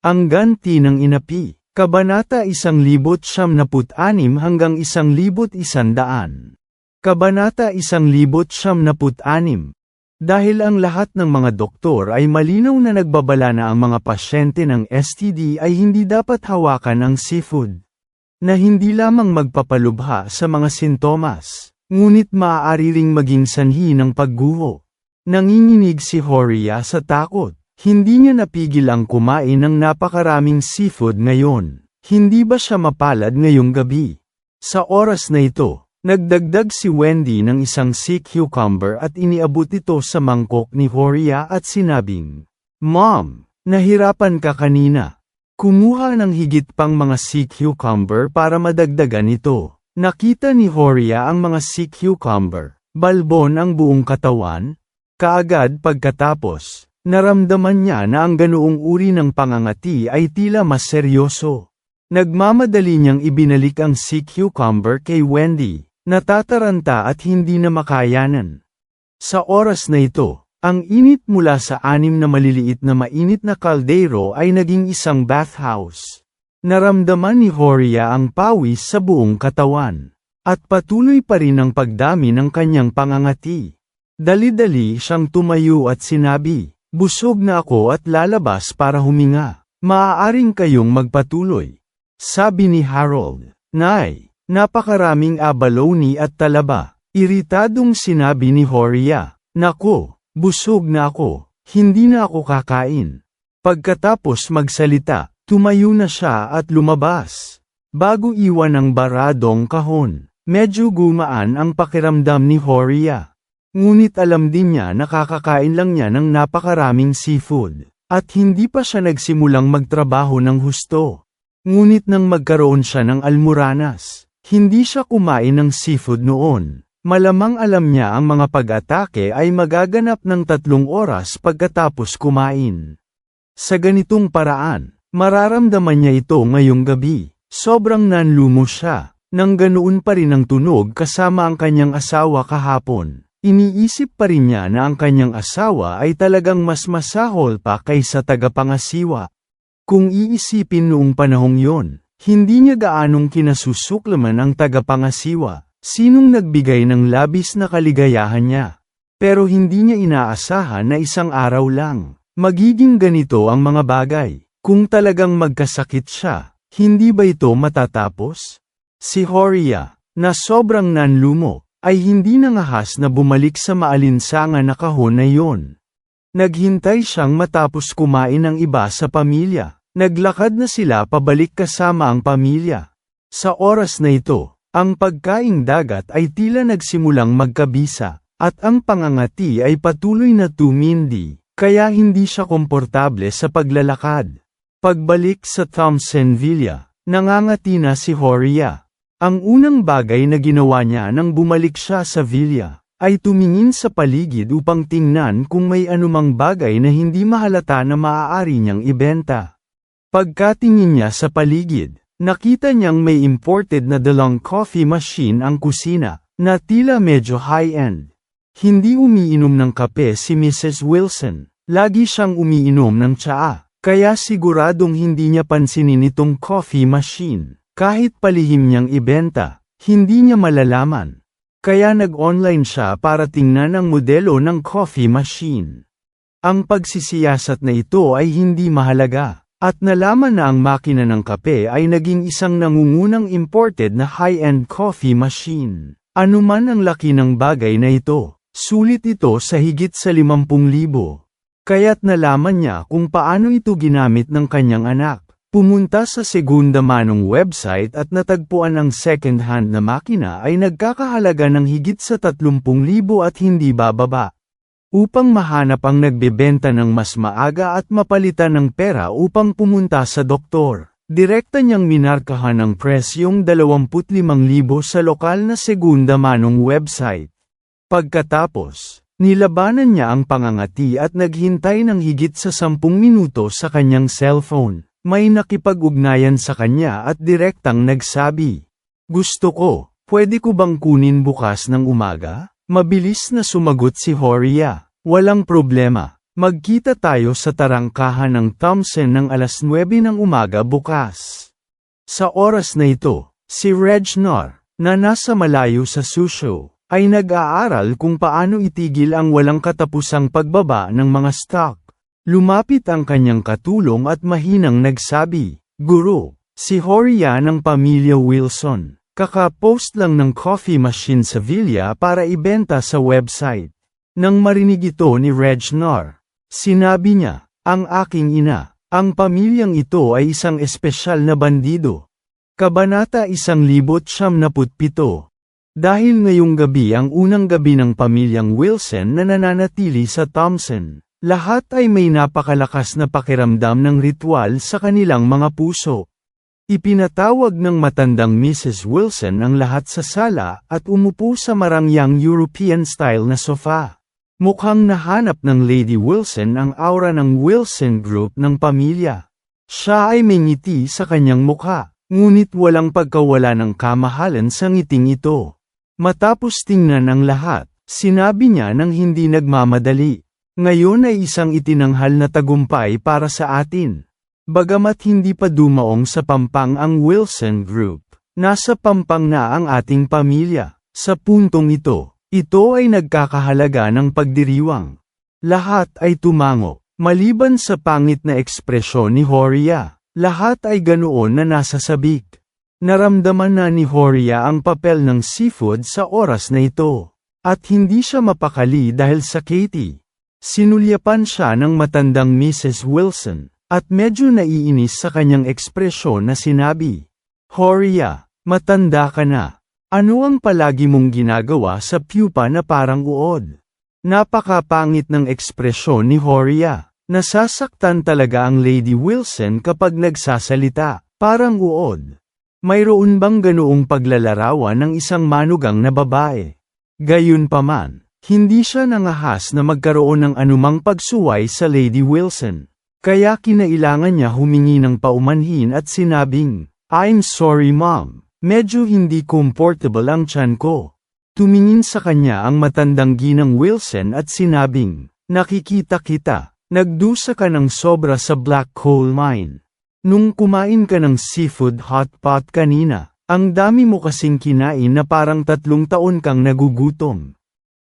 Ang ganti ng inapi, Kabanata 1096 hanggang 1100. Kabanata 1096 Dahil ang lahat ng mga doktor ay malinaw na nagbabala na ang mga pasyente ng STD ay hindi dapat hawakan ang seafood. Na hindi lamang magpapalubha sa mga sintomas, ngunit maaari ring maging sanhi ng pagguho. Nanginginig si Horia sa takot. Hindi niya napigil ang kumain ng napakaraming seafood ngayon. Hindi ba siya mapalad ngayong gabi? Sa oras na ito, nagdagdag si Wendy ng isang sea cucumber at iniabot ito sa mangkok ni Horia at sinabing, Mom, nahirapan ka kanina. Kumuha ng higit pang mga sea cucumber para madagdagan ito. Nakita ni Horia ang mga sea cucumber, balbon ang buong katawan. Kaagad pagkatapos, Naramdaman niya na ang ganoong uri ng pangangati ay tila mas seryoso. Nagmamadali niyang ibinalik ang sea cucumber kay Wendy, natataranta at hindi na makayanan. Sa oras na ito, ang init mula sa anim na maliliit na mainit na kaldero ay naging isang bathhouse. Naramdaman ni Horia ang pawis sa buong katawan. At patuloy pa rin ang pagdami ng kanyang pangangati. Dali-dali siyang tumayo at sinabi, Busog na ako at lalabas para huminga. Maaaring kayong magpatuloy. Sabi ni Harold. Nay, napakaraming abalone at talaba. Iritadong sinabi ni Horia. Nako, busog na ako. Hindi na ako kakain. Pagkatapos magsalita, tumayo na siya at lumabas. Bago iwan ang baradong kahon, medyo gumaan ang pakiramdam ni Horia. Ngunit alam din niya na kakakain lang niya ng napakaraming seafood, at hindi pa siya nagsimulang magtrabaho ng husto. Ngunit nang magkaroon siya ng almuranas, hindi siya kumain ng seafood noon. Malamang alam niya ang mga pag-atake ay magaganap ng tatlong oras pagkatapos kumain. Sa ganitong paraan, mararamdaman niya ito ngayong gabi. Sobrang nanlumo siya, nang ganoon pa rin ang tunog kasama ang kanyang asawa kahapon. Iniisip pa rin niya na ang kanyang asawa ay talagang mas masahol pa kaysa tagapangasiwa. Kung iisipin noong panahong yon, hindi niya gaanong kinasusuklaman ang tagapangasiwa, sinong nagbigay ng labis na kaligayahan niya. Pero hindi niya inaasahan na isang araw lang, magiging ganito ang mga bagay. Kung talagang magkasakit siya, hindi ba ito matatapos? Si Horia, na sobrang nanlumo, ay hindi nangahas na bumalik sa maalinsangan na kahon na yon. Naghintay siyang matapos kumain ng iba sa pamilya. Naglakad na sila pabalik kasama ang pamilya. Sa oras na ito, ang pagkaing dagat ay tila nagsimulang magkabisa, at ang pangangati ay patuloy na tumindi, kaya hindi siya komportable sa paglalakad. Pagbalik sa Thompsonville, nangangati na si Horia. Ang unang bagay na ginawa niya nang bumalik siya sa villa, ay tumingin sa paligid upang tingnan kung may anumang bagay na hindi mahalata na maaari niyang ibenta. Pagkatingin niya sa paligid, nakita niyang may imported na dalang coffee machine ang kusina, na tila medyo high-end. Hindi umiinom ng kape si Mrs. Wilson, lagi siyang umiinom ng tsaa, kaya siguradong hindi niya pansinin itong coffee machine. Kahit palihim niyang ibenta, hindi niya malalaman. Kaya nag-online siya para tingnan ang modelo ng coffee machine. Ang pagsisiyasat na ito ay hindi mahalaga, at nalaman na ang makina ng kape ay naging isang nangungunang imported na high-end coffee machine. Ano man ang laki ng bagay na ito, sulit ito sa higit sa 50,000. Kaya't nalaman niya kung paano ito ginamit ng kanyang anak. Pumunta sa segunda manong website at natagpuan ang second-hand na makina ay nagkakahalaga ng higit sa 30,000 at hindi bababa. upang mahanap ang nagbebenta ng mas maaga at mapalitan ng pera upang pumunta sa doktor. Direkta niyang minarkahan ng presyong 25,000 sa lokal na segunda manong website. Pagkatapos, nilabanan niya ang pangangati at naghintay ng higit sa 10 minuto sa kanyang cellphone. May nakipag-ugnayan sa kanya at direktang nagsabi, Gusto ko, pwede ko bang kunin bukas ng umaga? Mabilis na sumagot si Horia. Walang problema. Magkita tayo sa tarangkahan ng Thompson ng alas 9 ng umaga bukas. Sa oras na ito, si Regnor, na nasa malayo sa Susho, ay nag-aaral kung paano itigil ang walang katapusang pagbaba ng mga stock. Lumapit ang kanyang katulong at mahinang nagsabi, Guro, si Horia ng pamilya Wilson, kaka-post lang ng coffee machine sa Villa para ibenta sa website. Nang marinig ito ni Regnor, sinabi niya, ang aking ina, ang pamilyang ito ay isang espesyal na bandido. Kabanata 1,077 Dahil ngayong gabi ang unang gabi ng pamilyang Wilson na nananatili sa Thompson, lahat ay may napakalakas na pakiramdam ng ritual sa kanilang mga puso. Ipinatawag ng matandang Mrs. Wilson ang lahat sa sala at umupo sa marangyang European-style na sofa. Mukhang nahanap ng Lady Wilson ang aura ng Wilson Group ng pamilya. Siya ay may ngiti sa kanyang mukha, ngunit walang pagkawala ng kamahalan sa ngiting ito. Matapos tingnan ang lahat, sinabi niya ng hindi nagmamadali. Ngayon ay isang itinanghal na tagumpay para sa atin. Bagamat hindi pa dumaong sa pampang ang Wilson Group, nasa pampang na ang ating pamilya. Sa puntong ito, ito ay nagkakahalaga ng pagdiriwang. Lahat ay tumango, maliban sa pangit na ekspresyon ni Horia. Lahat ay ganoon na nasa sabik. Naramdaman na ni Horia ang papel ng seafood sa oras na ito. At hindi siya mapakali dahil sa Katie. Sinulyapan siya ng matandang Mrs. Wilson, at medyo naiinis sa kanyang ekspresyon na sinabi, Horia, matanda ka na. Ano ang palagi mong ginagawa sa pupa na parang uod? Napakapangit ng ekspresyon ni Horia. Nasasaktan talaga ang Lady Wilson kapag nagsasalita, parang uod. Mayroon bang ganoong paglalarawan ng isang manugang na babae? Gayunpaman, hindi siya nangahas na magkaroon ng anumang pagsuway sa Lady Wilson. Kaya kinailangan niya humingi ng paumanhin at sinabing, I'm sorry mom, medyo hindi comfortable ang tiyan ko. Tumingin sa kanya ang matandang ginang Wilson at sinabing, nakikita kita, nagdusa ka ng sobra sa black coal mine. Nung kumain ka ng seafood hot pot kanina, ang dami mo kasing kinain na parang tatlong taon kang nagugutom.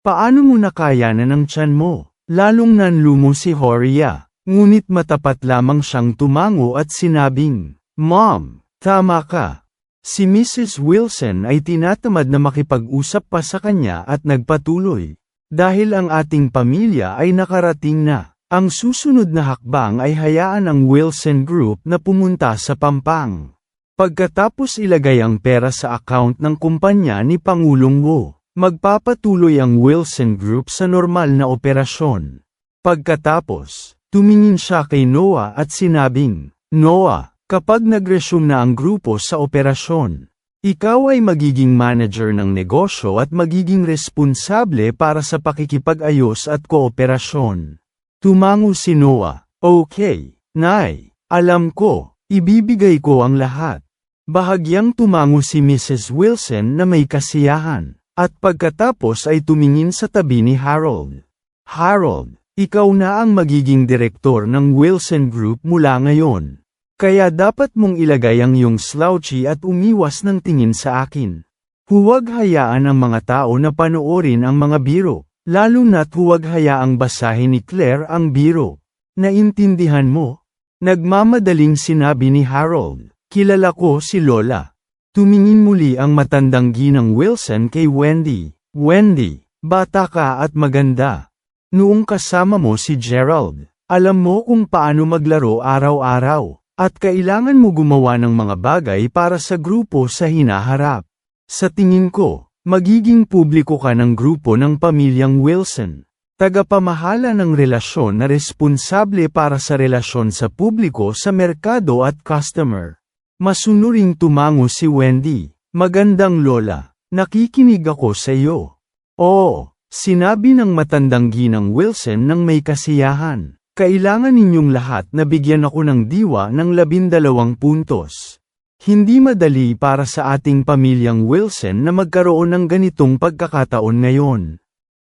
Paano mo nakayanan ang tiyan mo? Lalong nanlumo si Horia, ngunit matapat lamang siyang tumango at sinabing, Mom, tama ka. Si Mrs. Wilson ay tinatamad na makipag-usap pa sa kanya at nagpatuloy. Dahil ang ating pamilya ay nakarating na, ang susunod na hakbang ay hayaan ang Wilson Group na pumunta sa Pampang. Pagkatapos ilagay ang pera sa account ng kumpanya ni Pangulong Wu. Magpapatuloy ang Wilson Group sa normal na operasyon. Pagkatapos, tumingin siya kay Noah at sinabing, Noah, kapag nag-resume na ang grupo sa operasyon, ikaw ay magiging manager ng negosyo at magiging responsable para sa pakikipag-ayos at kooperasyon. Tumango si Noah, Okay, Nay, alam ko, ibibigay ko ang lahat. Bahagyang tumango si Mrs. Wilson na may kasiyahan. At pagkatapos ay tumingin sa tabi ni Harold. Harold, ikaw na ang magiging direktor ng Wilson Group mula ngayon. Kaya dapat mong ilagay ang iyong slouchy at umiwas ng tingin sa akin. Huwag hayaan ang mga tao na panoorin ang mga biro, lalo na't huwag hayaang basahin ni Claire ang biro. Naintindihan mo? Nagmamadaling sinabi ni Harold, kilala ko si Lola. Tumingin muli ang matandang ginang Wilson kay Wendy. Wendy, bata ka at maganda. Noong kasama mo si Gerald, alam mo kung paano maglaro araw-araw, at kailangan mo gumawa ng mga bagay para sa grupo sa hinaharap. Sa tingin ko, magiging publiko ka ng grupo ng pamilyang Wilson. Tagapamahala ng relasyon na responsable para sa relasyon sa publiko sa merkado at customer. Masunuring tumango si Wendy. Magandang lola, nakikinig ako sa iyo. Oo, sinabi ng matandang ginang Wilson ng may kasiyahan. Kailangan ninyong lahat na bigyan ako ng diwa ng labindalawang puntos. Hindi madali para sa ating pamilyang Wilson na magkaroon ng ganitong pagkakataon ngayon.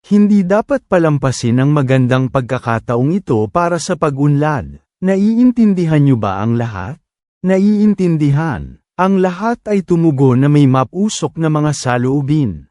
Hindi dapat palampasin ang magandang pagkakataong ito para sa pag-unlad. Naiintindihan niyo ba ang lahat? Naiintindihan. Ang lahat ay tumugo na may mapusok na mga saloobin.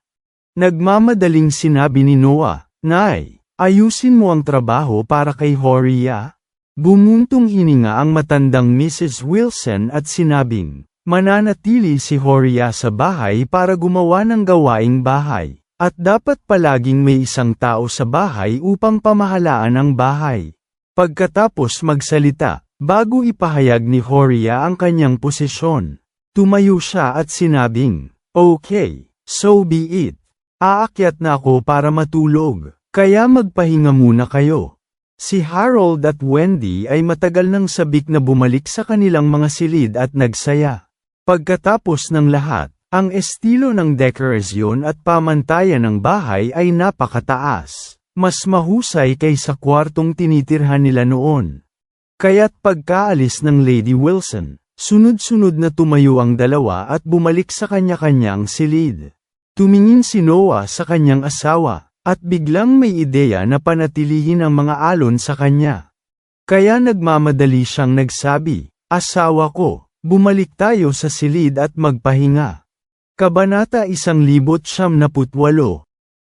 Nagmamadaling sinabi ni Noah, Nay, ayusin mo ang trabaho para kay Horia. Bumuntong hininga ang matandang Mrs. Wilson at sinabing, mananatili si Horia sa bahay para gumawa ng gawaing bahay. At dapat palaging may isang tao sa bahay upang pamahalaan ang bahay. Pagkatapos magsalita, bago ipahayag ni Horia ang kanyang posisyon, tumayo siya at sinabing, Okay, so be it. Aakyat na ako para matulog, kaya magpahinga muna kayo. Si Harold at Wendy ay matagal nang sabik na bumalik sa kanilang mga silid at nagsaya. Pagkatapos ng lahat, ang estilo ng dekorasyon at pamantayan ng bahay ay napakataas. Mas mahusay kaysa kwartong tinitirhan nila noon. Kaya't pagkaalis ng Lady Wilson, sunod-sunod na tumayo ang dalawa at bumalik sa kanya-kanyang silid. Tumingin si Noah sa kanyang asawa, at biglang may ideya na panatilihin ang mga alon sa kanya. Kaya nagmamadali siyang nagsabi, Asawa ko, bumalik tayo sa silid at magpahinga. Kabanata 178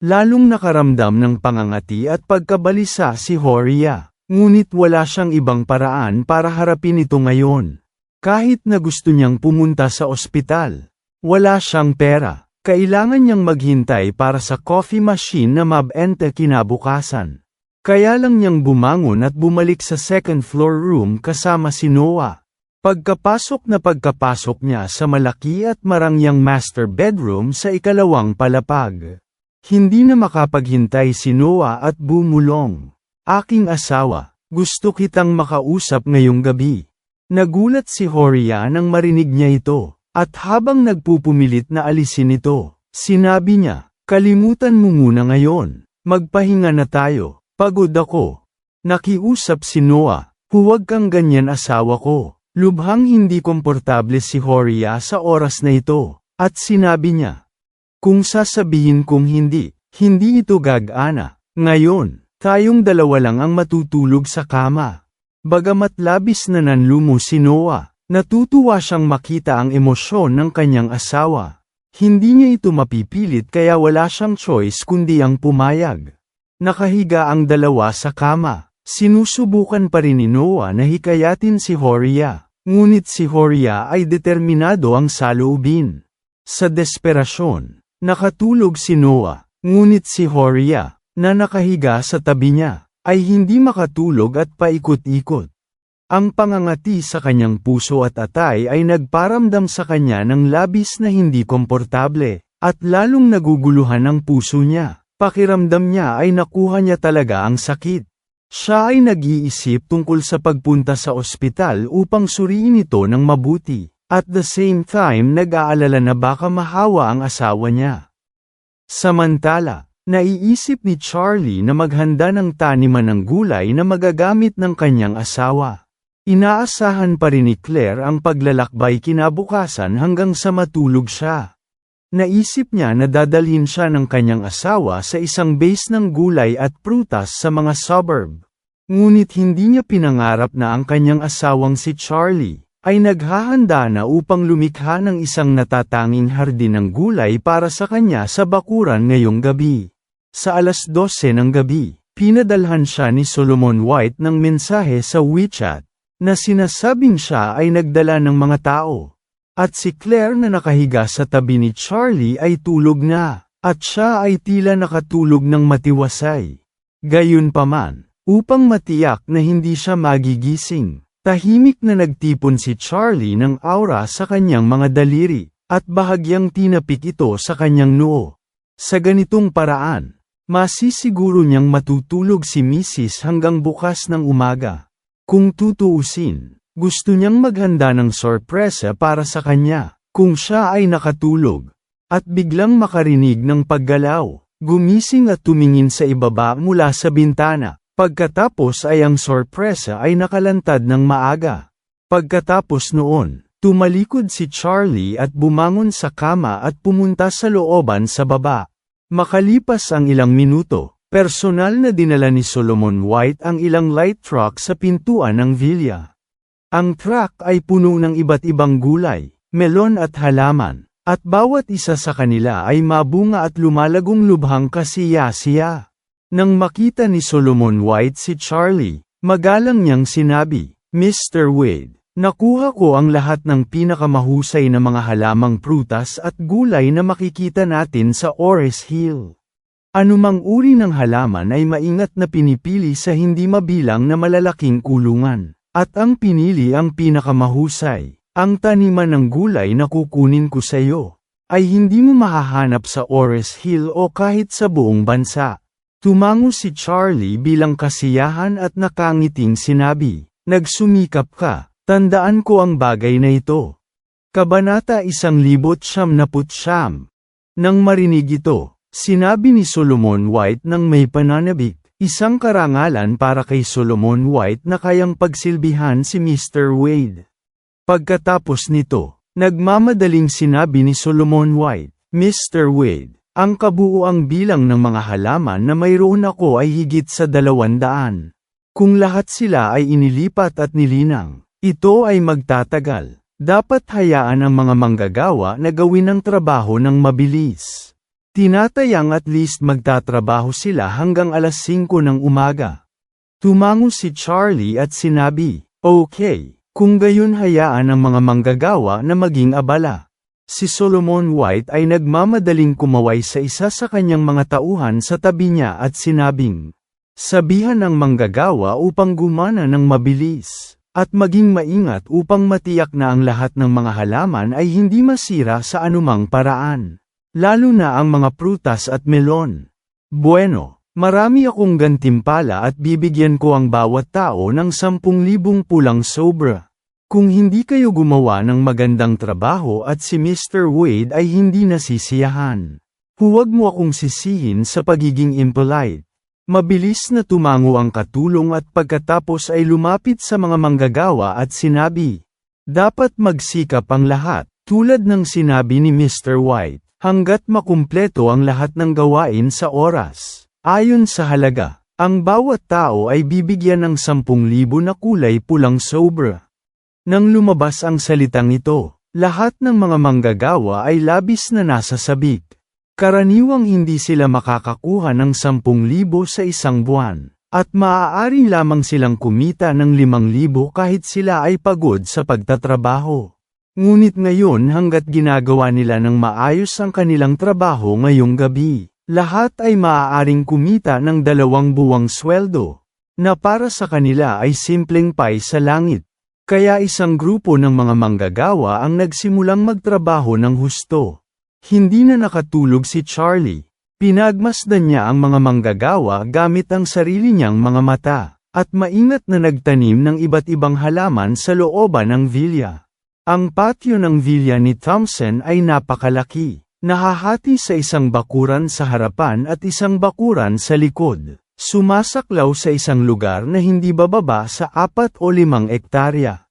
Lalong nakaramdam ng pangangati at pagkabalisa si Horia, ngunit wala siyang ibang paraan para harapin ito ngayon. Kahit na gusto niyang pumunta sa ospital, wala siyang pera, kailangan niyang maghintay para sa coffee machine na mabente kinabukasan. Kaya lang niyang bumangon at bumalik sa second floor room kasama si Noah. Pagkapasok na pagkapasok niya sa malaki at marangyang master bedroom sa ikalawang palapag. Hindi na makapaghintay si Noah at bumulong. Aking asawa, gusto kitang makausap ngayong gabi. Nagulat si Horia nang marinig niya ito, at habang nagpupumilit na alisin ito, sinabi niya, kalimutan mo muna ngayon, magpahinga na tayo, pagod ako. Nakiusap si Noah, huwag kang ganyan asawa ko. Lubhang hindi komportable si Horia sa oras na ito, at sinabi niya, Kung sasabihin kong hindi, hindi ito gagana. Ngayon, tayong dalawa lang ang matutulog sa kama. Bagamat labis na nanlumo si Noah, natutuwa siyang makita ang emosyon ng kanyang asawa. Hindi niya ito mapipilit kaya wala siyang choice kundi ang pumayag. Nakahiga ang dalawa sa kama. Sinusubukan pa rin ni Noah na hikayatin si Horia, ngunit si Horia ay determinado ang saloobin. Sa desperasyon, nakatulog si Noah, ngunit si Horia, na nakahiga sa tabi niya, ay hindi makatulog at paikot-ikot. Ang pangangati sa kanyang puso at atay ay nagparamdam sa kanya ng labis na hindi komportable, at lalong naguguluhan ang puso niya. Pakiramdam niya ay nakuha niya talaga ang sakit. Siya ay nag-iisip tungkol sa pagpunta sa ospital upang suriin ito ng mabuti, at the same time nag-aalala na baka mahawa ang asawa niya. Samantala, naiisip ni Charlie na maghanda ng taniman ng gulay na magagamit ng kanyang asawa. Inaasahan pa rin ni Claire ang paglalakbay kinabukasan hanggang sa matulog siya. Naisip niya na dadalhin siya ng kanyang asawa sa isang base ng gulay at prutas sa mga suburb. Ngunit hindi niya pinangarap na ang kanyang asawang si Charlie ay naghahanda na upang lumikha ng isang natatanging hardin ng gulay para sa kanya sa bakuran ngayong gabi. Sa alas 12 ng gabi, pinadalhan siya ni Solomon White ng mensahe sa WeChat, na sinasabing siya ay nagdala ng mga tao. At si Claire na nakahiga sa tabi ni Charlie ay tulog na, at siya ay tila nakatulog ng matiwasay. Gayunpaman, upang matiyak na hindi siya magigising, tahimik na nagtipon si Charlie ng aura sa kanyang mga daliri, at bahagyang tinapik ito sa kanyang noo. Sa ganitong paraan, Masisiguro niyang matutulog si Mrs. hanggang bukas ng umaga. Kung tutuusin, gusto niyang maghanda ng sorpresa para sa kanya, kung siya ay nakatulog. At biglang makarinig ng paggalaw, gumising at tumingin sa ibaba mula sa bintana. Pagkatapos ay ang sorpresa ay nakalantad ng maaga. Pagkatapos noon, tumalikod si Charlie at bumangon sa kama at pumunta sa looban sa baba. Makalipas ang ilang minuto, personal na dinala ni Solomon White ang ilang light truck sa pintuan ng villa. Ang truck ay puno ng iba't ibang gulay, melon at halaman, at bawat isa sa kanila ay mabunga at lumalagong lubhang kasiya-siya. Nang makita ni Solomon White si Charlie, magalang niyang sinabi, Mr. Wade, nakuha ko ang lahat ng pinakamahusay na mga halamang prutas at gulay na makikita natin sa Ores Hill. Anumang uri ng halaman ay maingat na pinipili sa hindi mabilang na malalaking kulungan. At ang pinili ang pinakamahusay. Ang taniman ng gulay na kukunin ko sa iyo, ay hindi mo mahahanap sa Ores Hill o kahit sa buong bansa. Tumango si Charlie bilang kasiyahan at nakangiting sinabi, Nagsumikap ka, tandaan ko ang bagay na ito. Kabanata isang libot siyam naput siyam. Nang marinig ito, sinabi ni Solomon White ng may pananabik, isang karangalan para kay Solomon White na kayang pagsilbihan si Mr. Wade. Pagkatapos nito, nagmamadaling sinabi ni Solomon White, Mr. Wade, ang kabuuang bilang ng mga halaman na mayroon ako ay higit sa dalawandaan. Kung lahat sila ay inilipat at nilinang, ito ay magtatagal. Dapat hayaan ang mga manggagawa na gawin ang trabaho ng mabilis. Tinatayang at least magtatrabaho sila hanggang alas 5 ng umaga. Tumango si Charlie at sinabi, Okay, kung gayon hayaan ang mga manggagawa na maging abala. Si Solomon White ay nagmamadaling kumaway sa isa sa kanyang mga tauhan sa tabi niya at sinabing, Sabihan ng manggagawa upang gumana ng mabilis, at maging maingat upang matiyak na ang lahat ng mga halaman ay hindi masira sa anumang paraan. Lalo na ang mga prutas at melon. Bueno, marami akong gantimpala at bibigyan ko ang bawat tao ng 10,000 pulang sobra. Kung hindi kayo gumawa ng magandang trabaho at si Mr. Wade ay hindi nasisiyahan. Huwag mo akong sisihin sa pagiging impolite. Mabilis na tumango ang katulong at pagkatapos ay lumapit sa mga manggagawa at sinabi, Dapat magsikap ang lahat, tulad ng sinabi ni Mr. White, hanggat makumpleto ang lahat ng gawain sa oras. Ayon sa halaga, ang bawat tao ay bibigyan ng 10,000 na kulay pulang sobra. Nang lumabas ang salitang ito, lahat ng mga manggagawa ay labis na nasa sabik. Karaniwang hindi sila makakakuha ng 10,000 sa isang buwan, at maaari lamang silang kumita ng 5,000 kahit sila ay pagod sa pagtatrabaho. Ngunit ngayon hanggat ginagawa nila ng maayos ang kanilang trabaho ngayong gabi, lahat ay maaaring kumita ng dalawang buwang sweldo, na para sa kanila ay simpleng pay sa langit. Kaya isang grupo ng mga manggagawa ang nagsimulang magtrabaho ng husto. Hindi na nakatulog si Charlie. Pinagmasdan niya ang mga manggagawa gamit ang sarili niyang mga mata, at maingat na nagtanim ng iba't ibang halaman sa looban ng villa. Ang patio ng villa ni Thompson ay napakalaki, nahahati sa isang bakuran sa harapan at isang bakuran sa likod. Sumasaklaw sa isang lugar na hindi bababa sa apat o limang ektarya.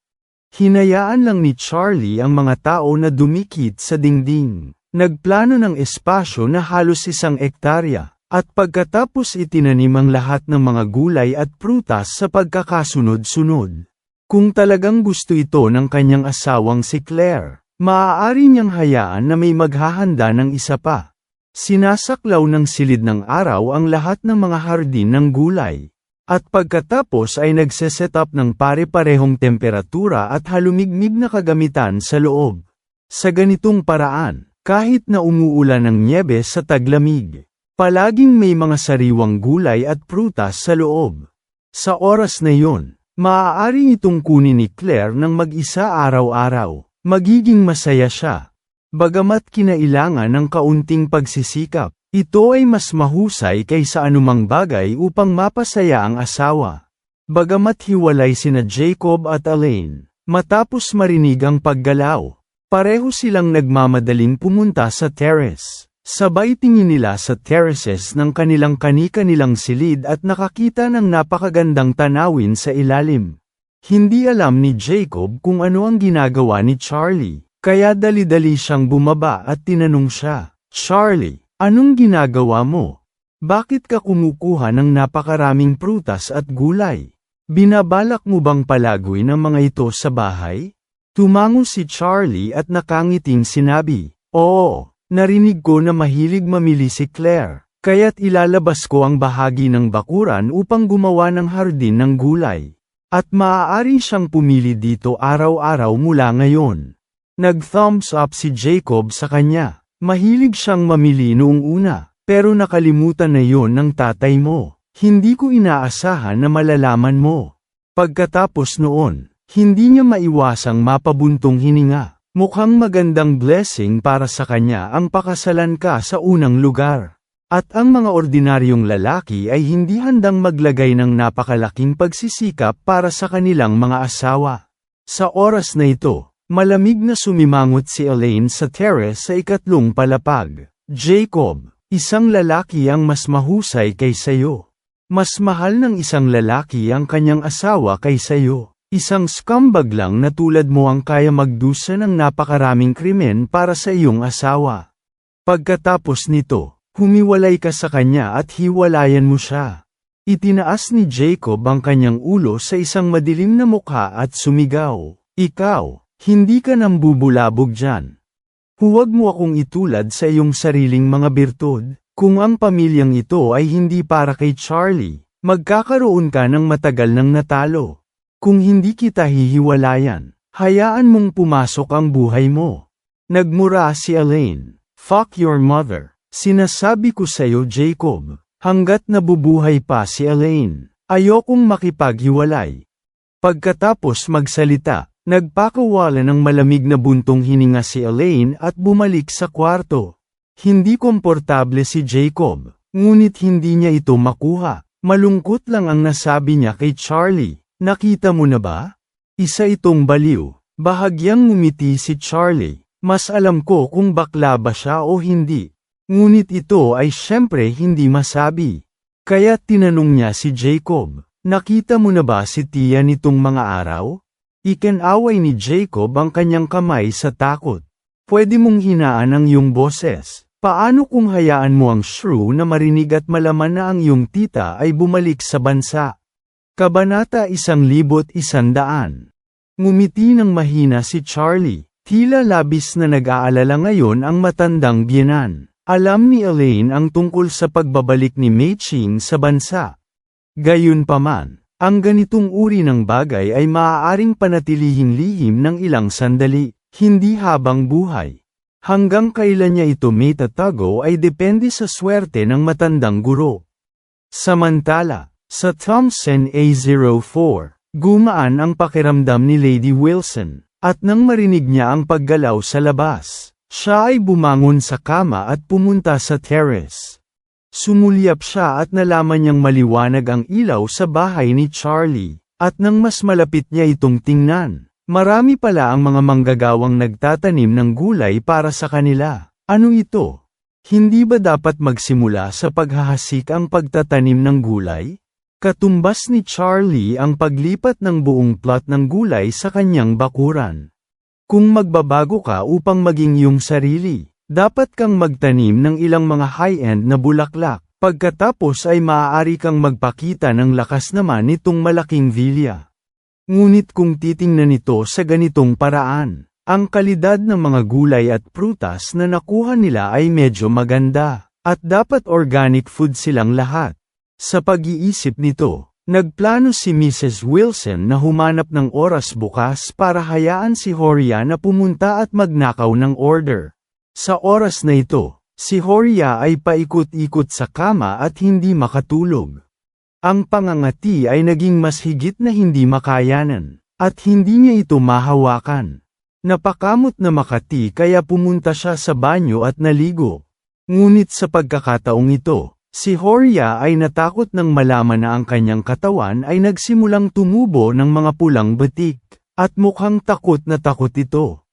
Hinayaan lang ni Charlie ang mga tao na dumikit sa dingding. Nagplano ng espasyo na halos isang ektarya, at pagkatapos itinanim ang lahat ng mga gulay at prutas sa pagkakasunod-sunod. Kung talagang gusto ito ng kanyang asawang si Claire, maaari niyang hayaan na may maghahanda ng isa pa. Sinasaklaw ng silid ng araw ang lahat ng mga hardin ng gulay. At pagkatapos ay nagseset up ng pare-parehong temperatura at halumigmig na kagamitan sa loob. Sa ganitong paraan, kahit na umuulan ng nyebe sa taglamig, palaging may mga sariwang gulay at prutas sa loob. Sa oras na yon, maaari itong kunin ni Claire ng mag-isa araw-araw, magiging masaya siya. Bagamat kinailangan ng kaunting pagsisikap, Ito ay mas mahusay kaysa anumang bagay upang mapasaya ang asawa. Bagamat hiwalay sina Jacob at Elaine, matapos marinig ang paggalaw, pareho silang nagmamadaling pumunta sa terrace. Sabay tingin nila sa terraces ng kanilang kani-kanilang silid at nakakita ng napakagandang tanawin sa ilalim. Hindi alam ni Jacob kung ano ang ginagawa ni Charlie, kaya dali-dali siyang bumaba at tinanong siya, Charlie, anong ginagawa mo? Bakit ka kumukuha ng napakaraming prutas at gulay? Binabalak mo bang palagoy ng mga ito sa bahay? Tumango si Charlie at nakangiting sinabi, Oo, narinig ko na mahilig mamili si Claire, kaya't ilalabas ko ang bahagi ng bakuran upang gumawa ng hardin ng gulay. At maaari siyang pumili dito araw-araw mula ngayon. Nag-thumbs up si Jacob sa kanya. Mahilig siyang mamili noong una, pero nakalimutan na yon ng tatay mo. Hindi ko inaasahan na malalaman mo. Pagkatapos noon, hindi niya maiwasang mapabuntong hininga. Mukhang magandang blessing para sa kanya ang pakasalan ka sa unang lugar. At ang mga ordinaryong lalaki ay hindi handang maglagay ng napakalaking pagsisikap para sa kanilang mga asawa. Sa oras na ito, malamig na sumimangot si Elaine sa terrace sa ikatlong palapag. Jacob, isang lalaki ang mas mahusay kaysa iyo. Mas mahal ng isang lalaki ang kanyang asawa kaysa iyo. Isang scumbag lang na tulad mo ang kaya magdusa ng napakaraming krimen para sa iyong asawa. Pagkatapos nito, humiwalay ka sa kanya at hiwalayan mo siya. Itinaas ni Jacob ang kanyang ulo sa isang madilim na mukha at sumigaw, Ikaw, hindi ka nang bubulabog dyan. Huwag mo akong itulad sa iyong sariling mga birtud, kung ang pamilyang ito ay hindi para kay Charlie, magkakaroon ka ng matagal ng natalo. Kung hindi kita hihiwalayan, hayaan mong pumasok ang buhay mo. Nagmura si Elaine. Fuck your mother. Sinasabi ko sa'yo Jacob, hanggat nabubuhay pa si Elaine, ayokong makipaghiwalay. Pagkatapos magsalita, nagpakawala ng malamig na buntong hininga si Elaine at bumalik sa kwarto. Hindi komportable si Jacob, ngunit hindi niya ito makuha. Malungkot lang ang nasabi niya kay Charlie. Nakita mo na ba? Isa itong baliw. Bahagyang ngumiti si Charlie. Mas alam ko kung bakla ba siya o hindi. Ngunit ito ay syempre hindi masabi. Kaya tinanong niya si Jacob, nakita mo na ba si Tia nitong mga araw? Ikinaway ni Jacob ang kanyang kamay sa takot. Pwede mong hinaan ang iyong boses. Paano kung hayaan mo ang shrew na marinig at malaman na ang iyong tita ay bumalik sa bansa? Kabanata isang libot isandaan. Ngumiti ng mahina si Charlie, tila labis na nag-aalala ngayon ang matandang biyenan. Alam ni Elaine ang tungkol sa pagbabalik ni Mei Ching sa bansa. Gayunpaman, ang ganitong uri ng bagay ay maaaring panatilihing lihim ng ilang sandali, hindi habang buhay. Hanggang kailan niya ito may tatago ay depende sa swerte ng matandang guro. Samantala, sa Thompson A04, gumaan ang pakiramdam ni Lady Wilson, at nang marinig niya ang paggalaw sa labas, siya ay bumangon sa kama at pumunta sa terrace. Sumulyap siya at nalaman niyang maliwanag ang ilaw sa bahay ni Charlie, at nang mas malapit niya itong tingnan, marami pala ang mga manggagawang nagtatanim ng gulay para sa kanila. Ano ito? Hindi ba dapat magsimula sa paghahasik ang pagtatanim ng gulay? Katumbas ni Charlie ang paglipat ng buong plot ng gulay sa kanyang bakuran. Kung magbabago ka upang maging iyong sarili, dapat kang magtanim ng ilang mga high-end na bulaklak, pagkatapos ay maaari kang magpakita ng lakas naman nitong malaking vilya. Ngunit kung titingnan ito sa ganitong paraan, ang kalidad ng mga gulay at prutas na nakuha nila ay medyo maganda, at dapat organic food silang lahat. Sa pag-iisip nito, nagplano si Mrs. Wilson na humanap ng oras bukas para hayaan si Horia na pumunta at magnakaw ng order. Sa oras na ito, si Horia ay paikot-ikot sa kama at hindi makatulog. Ang pangangati ay naging mas higit na hindi makayanan, at hindi niya ito mahawakan. Napakamot na makati kaya pumunta siya sa banyo at naligo. Ngunit sa pagkakataong ito, si Horia ay natakot nang malaman na ang kanyang katawan ay nagsimulang tumubo ng mga pulang batik, at mukhang takot na takot ito.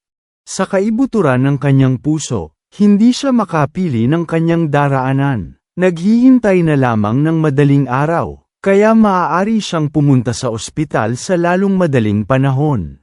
Sa kaibuturan ng kanyang puso, hindi siya makapili ng kanyang daraanan. Naghihintay na lamang ng madaling araw, kaya maaari siyang pumunta sa ospital sa lalong madaling panahon.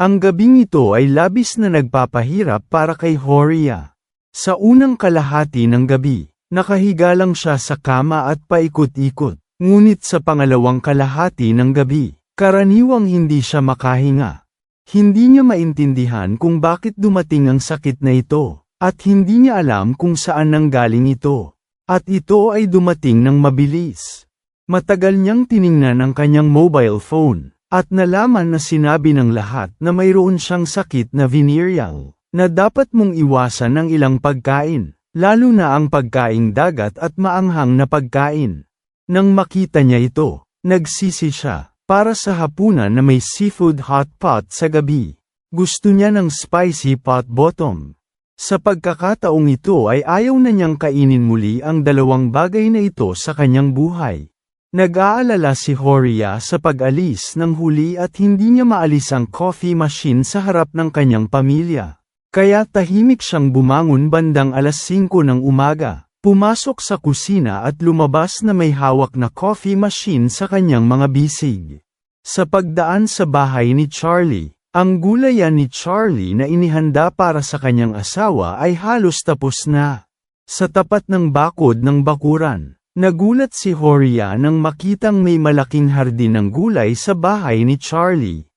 Ang gabing ito ay labis na nagpapahirap para kay Horia. Sa unang kalahati ng gabi, nakahiga lang siya sa kama at paikot-ikot, ngunit sa pangalawang kalahati ng gabi, karaniwang hindi siya makahinga. Hindi niya maintindihan kung bakit dumating ang sakit na ito, at hindi niya alam kung saan nanggaling ito. At ito ay dumating ng mabilis. Matagal niyang tiningnan ang kanyang mobile phone, at nalaman na sinabi ng lahat na mayroon siyang sakit na venereal, na dapat mong iwasan ng ilang pagkain, lalo na ang pagkaing dagat at maanghang na pagkain. Nang makita niya ito, nagsisi siya, para sa hapunan na may seafood hot pot sa gabi. Gusto niya ng spicy pot bottom. Sa pagkakataong ito ay ayaw na niyang kainin muli ang dalawang bagay na ito sa kanyang buhay. Nag-aalala si Horia sa pag-alis ng huli at hindi niya maalis ang coffee machine sa harap ng kanyang pamilya. Kaya tahimik siyang bumangon bandang alas 5 ng umaga, pumasok sa kusina at lumabas na may hawak na coffee machine sa kanyang mga bisig. Sa pagdaan sa bahay ni Charlie, ang gulayan ni Charlie na inihanda para sa kanyang asawa ay halos tapos na. Sa tapat ng bakod ng bakuran, nagulat si Horia nang makitang may malaking hardin ng gulay sa bahay ni Charlie.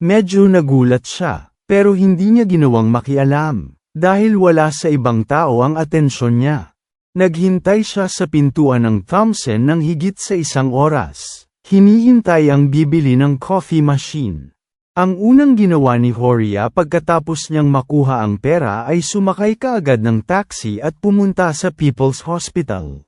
Medyo nagulat siya, pero hindi niya ginawang makialam, dahil wala sa ibang tao ang atensyon niya. Naghintay siya sa pintuan ng Thompson ng higit sa isang oras. Hinihintay ang bibili ng coffee machine. Ang unang ginawa ni Horia pagkatapos niyang makuha ang pera ay sumakay kaagad ng taxi at pumunta sa People's Hospital.